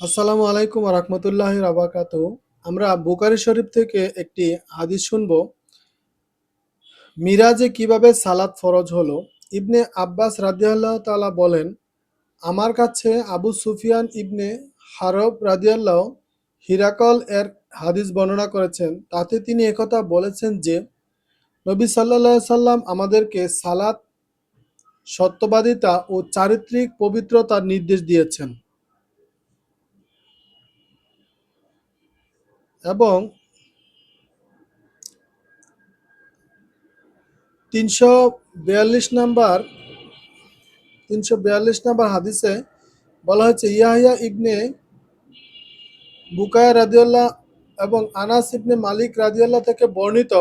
আসসালামু আলাইকুম রহমতুল্লাহ রাবাকাত আমরা বুকারি শরীফ থেকে একটি হাদিস শুনব। মিরাজে কীভাবে সালাত ফরজ হলো? ইবনে আব্বাস রাদিয়াল্লাহ তালা বলেন, আমার কাছে আবু সুফিয়ান ইবনে হারব রাদিয়াল্লাহ হিরাকল এর হাদিস বর্ণনা করেছেন। তাতে তিনি একথা বলেছেন যে, নবী আলাইহি সাল্লাম আমাদেরকে সালাত, সত্যবাদিতা ও চারিত্রিক পবিত্রতার নির্দেশ দিয়েছেন। এবং তিনশো বিয়াল্লিশ নাম্বার, তিনশো বিয়াল্লিশ নাম্বার হাদিসে বলা হয়েছে, ইয়াহিয়া ইবনে বুকায় রাদিউল্লাহ এবং আনাস ইবনে মালিক রাদিউল্লাহ থেকে বর্ণিত,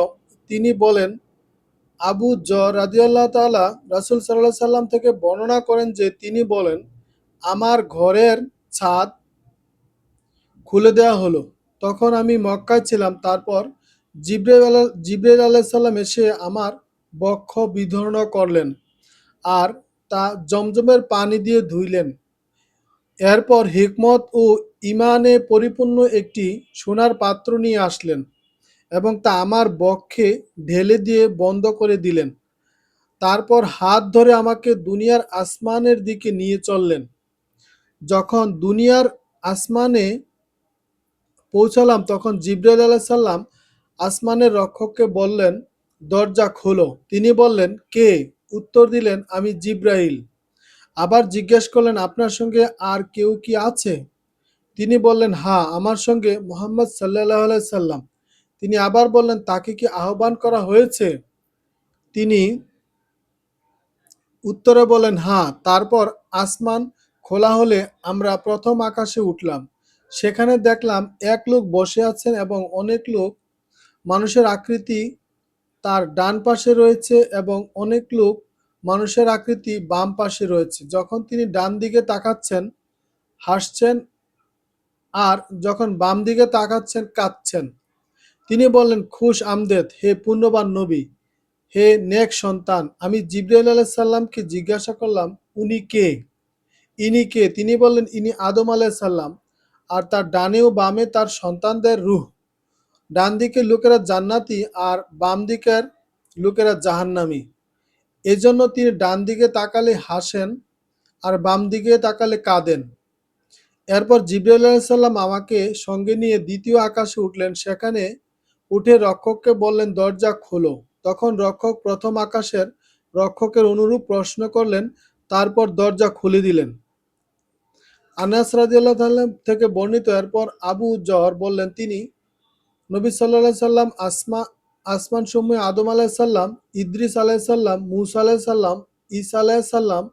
তিনি বলেন, আবু জ রাদিউল্লাহ তাআলা রাসূল সাল্লাল্লাহু সাল্লাম থেকে বর্ণনা করেন যে তিনি বলেন, আমার ঘরের ছাদ খুলে দেওয়া হলো। তখন আমি মক্কায় ছিলাম। তারপর জিব্রাইল আলা, জিব্রাইল আলাইসাল্লাম এসে আমার বক্ষ বিধর্ণ করলেন আর তা জমজমের পানি দিয়ে ধুইলেন। এরপর হিকমত ও ইমানে পরিপূর্ণ একটি সোনার পাত্র নিয়ে আসলেন এবং তা আমার বক্ষে ঢেলে দিয়ে বন্ধ করে দিলেন। তারপর হাত ধরে আমাকে দুনিয়ার আসমানের দিকে নিয়ে চললেন। যখন দুনিয়ার আসমানে পৌঁছালাম তখন জিব্রাইল আলাইসাল্লাম আসমানের রক্ষককে বললেন, দরজা খোলো। তিনি বললেন, কে? উত্তর দিলেন, আমি জিব্রাইল। আবার জিজ্ঞেস করলেন, আপনার সঙ্গে আর কেউ কি আছে? তিনি বললেন হ্যাঁ আমার সঙ্গে মোহাম্মদ সাল্লাহ সাল্লাম। তিনি আবার বললেন, তাকে কি আহ্বান করা হয়েছে? তিনি উত্তরে বলেন হ্যাঁ তারপর আসমান খোলা হলে আমরা প্রথম আকাশে উঠলাম। সেখানে দেখলাম এক লোক বসে আছেন এবং অনেক লোক মানুষের আকৃতি তার ডান পাশে রয়েছে এবং অনেক লোক মানুষের আকৃতি বাম পাশে রয়েছে। যখন তিনি ডান দিকে তাকাচ্ছেন, হাসছেন আর যখন বাম দিকে তাকাচ্ছেন, কাঁদছেন। তিনি বললেন, খুশ আমদেদ, হে পুণ্যবান নবী, হে নেক সন্তান, আমি জিব্রাইল আলাহ সাল্লামকে জিজ্ঞাসা করলাম, উনি কে? ইনি কে? তিনি বললেন, ইনি আদম আলাহ সাল্লাম আর তার ডানে ও বামে তার সন্তানদের রুহ। ডান দিকের লোকেরা জান্নাতি আর বাম দিকের লোকেরা জাহান্নামি। এজন্য তিনি ডান দিকে তাকালে হাসেন আর বাম দিকে তাকালে কাঁদেন। এরপর জিব্রাইল সাল্লাম আমাকে সঙ্গে নিয়ে দ্বিতীয় আকাশে উঠলেন। সেখানে উঠে রক্ষককে বললেন, দরজা খোলো। তখন রক্ষক প্রথম আকাশের রক্ষকের অনুরূপ প্রশ্ন করলেন, তারপর দরজা খুলে দিলেন। আনাস রাজিয়াল্লাহ থেকে বর্ণিত, এরপর আবু জহর বললেন, তিনি নবী সাল্লাহ সাল্লাম আসমা আসমান সমূহে আদম আলাহ সাল্লাম ইদ্রিস আলাহ সাল্লাম মুসা আলাহ সাল্লাম ঈসা আলাহ সাল্লাম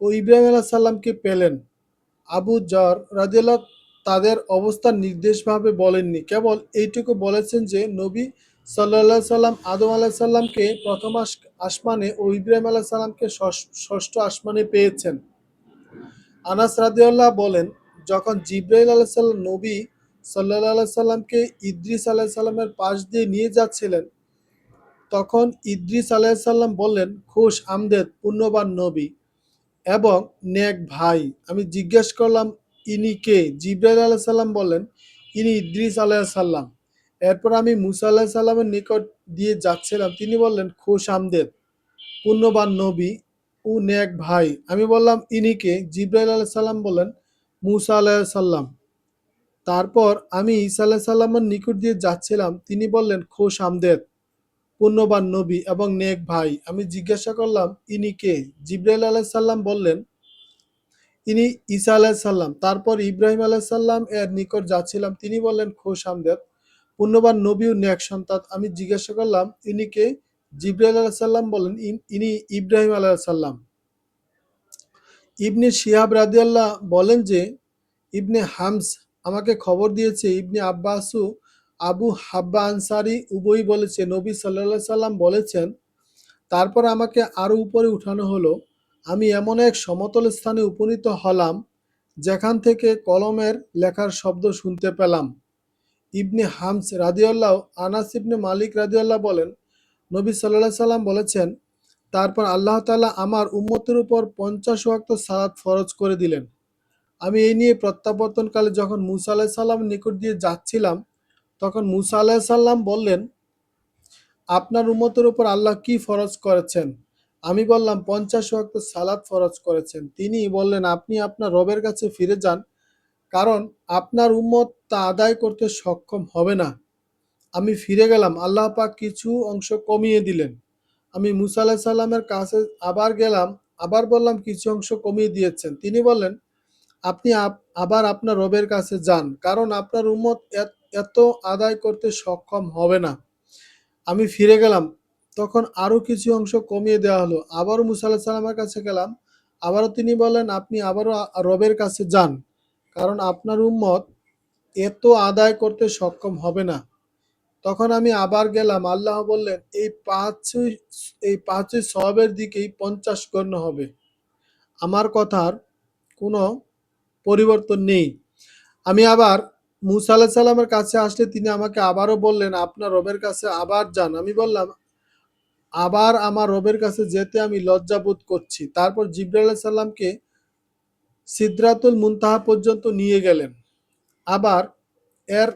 ও ইব্রাহিম আলাহ সাল্লামকে পেলেন। আবু জর রাজিয়াল্লাহ তাদের অবস্থান নির্দেশভাবে বলেননি। কেবল এইটুকু বলেছেন যে, নবী সাল্লাহ সাল্লাম আদম আলাহ সাল্লামকে প্রথম আসমানে ও ইব্রাহিম আলাহ সাল্লামকে ষষ্ঠ আসমানে পেয়েছেন। আনাস রাদিউল্লাহ বলেন, যখন জিব্রাইল আলাহ সাল্লাম নবী সাল্লাহ আল্লাহ সাল্লামকে ইদ্রিস আলাহ সাল্লামের পাশ দিয়ে নিয়ে যাচ্ছিলেন, তখন ইদ্রিস আলাহ সাল্লাম বললেন, খুশ আমদেদ পুণ্যবান নবী এবং নেক ভাই। আমি জিজ্ঞেস করলাম, ইনি কে? জিব্রাইল আলাহ সাল্লাম বললেন, ইনি ইদ্রিস আলাহ সাল্লাম এরপর আমি মুসা আল্লাহ সাল্লামের নিকট দিয়ে যাচ্ছিলাম, তিনি বললেন, খুশ আমদেদ পুণ্যবান নবী ও নেক ভাই। আমি বললাম ইনিকে জিব্রাইল আলাহ সাল্লাম বলেন মুসা আলাহ সাল্লাম তারপর আমি ঈসা আলাহ সাল্লামের নিকট দিয়ে যাচ্ছিলাম, তিনি বললেন, খোশ আমদেদ পুণ্যবান নবী এবং নেক ভাই। আমি জিজ্ঞাসা করলাম, ইনি কে? জিব্রাইল আলাহ সাল্লাম বললেন, ইনি ঈসা আলাহ সাল্লাম তারপর ইব্রাহিম আলাহ সাল্লাম এর নিকট যাচ্ছিলাম, তিনি বললেন, খোশ আমদেদ পুণ্যবান নবী ও নেক সন্তান। আমি জিজ্ঞাসা করলাম, ইনি কে? জিব্রাইল আলাহ সাল্লাম বলেন, ইনি ইব্রাহিম আলাহ সাল্লাম ইবনে শিহাব রাদিয়াল্লাহ বলেন যে, ইবনে হামস আমাকে খবর দিয়েছে, ইবনে আব্বাসু আবু হাব্বা আনসারি উভয়ই বলেছে, নবী সাল্লা সাল্লাম বলেছেন, তারপর আমাকে আরও উপরে উঠানো হলো, আমি এমন এক সমতল স্থানে উপনীত হলাম, যেখান থেকে কলমের লেখার শব্দ শুনতে পেলাম। ইবনে হামস রাদিউল্লাহ আনাস ইবনে মালিক রাদিউল্লাহ বলেন নবী সাল্লাহ সাল্লাম বলেছেন, তারপর আল্লাহ তালা আমার উম্মতের উপর পঞ্চাশ ওয়াক্ত সালাত ফরজ করে দিলেন। আমি এই নিয়ে প্রত্যাবর্তনকালে যখন মুসা আলাহ সাল্লাম নিকট দিয়ে যাচ্ছিলাম, তখন মুসা আলাহ সাল্লাম বললেন, আপনার উম্মতের উপর আল্লাহ কি ফরজ করেছেন? আমি বললাম, পঞ্চাশ ওয়াক্ত সালাত ফরজ করেছেন। তিনি বললেন, আপনি আপনার রবের কাছে ফিরে যান, কারণ আপনার উম্মত তা আদায় করতে সক্ষম হবে না। আমি ফিরে গেলাম। আল্লাহ পাক কিছু অংশ কমিয়ে দিলেন। আমি মুসা আলাহ সাল্লামের কাছে আবার গেলাম, আবার বললাম, কিছু অংশ কমিয়ে দিয়েছেন। তিনি বললেন, আপনি আবার আপনার রবের কাছে যান, কারণ আপনার উম্মত এত- আদায় করতে সক্ষম হবে না। আমি ফিরে গেলাম। তখন আরও কিছু অংশ কমিয়ে দেওয়া হলো। আবারও মুসা আলাহ সাল্লামের কাছে গেলাম। আবারও তিনি বলেন আপনি আবারও রবের কাছে যান, কারণ আপনার উম্মত এত আদায় করতে সক্ষম হবে না। তখন আমি আবার গেলাম। আল্লাহ বললেন, এই পাঁচই এই পাঁচই সবের দিকেই পঞ্চাশ গণ্য হবে। আমার কথার কোনো পরিবর্তন নেই। আমি আবার মুসা আলাহ সাল্লামের কাছে আসলে তিনি আমাকে আবারও বললেন, আপনার রবের কাছে আবার যান। আমি বললাম, আবার আমার রবের কাছে যেতে আমি লজ্জা বোধ করছি। তারপর আলাইহিস সাল্লামকে সিদরাতুল মুনতাহা পর্যন্ত নিয়ে গেলেন। আবার এর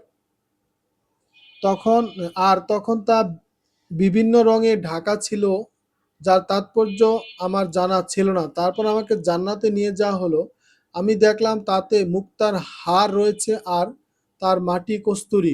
তখন, আর তখন তা বিভিন্ন রঙে ঢাকা ছিল, যার তাৎপর্য আমার জানা ছিল না। তারপর আমাকে জান্নাতে নিয়ে যাওয়া হলো। আমি দেখলাম তাতে মুক্তার হার রয়েছে আর তার মাটি কস্তুরী।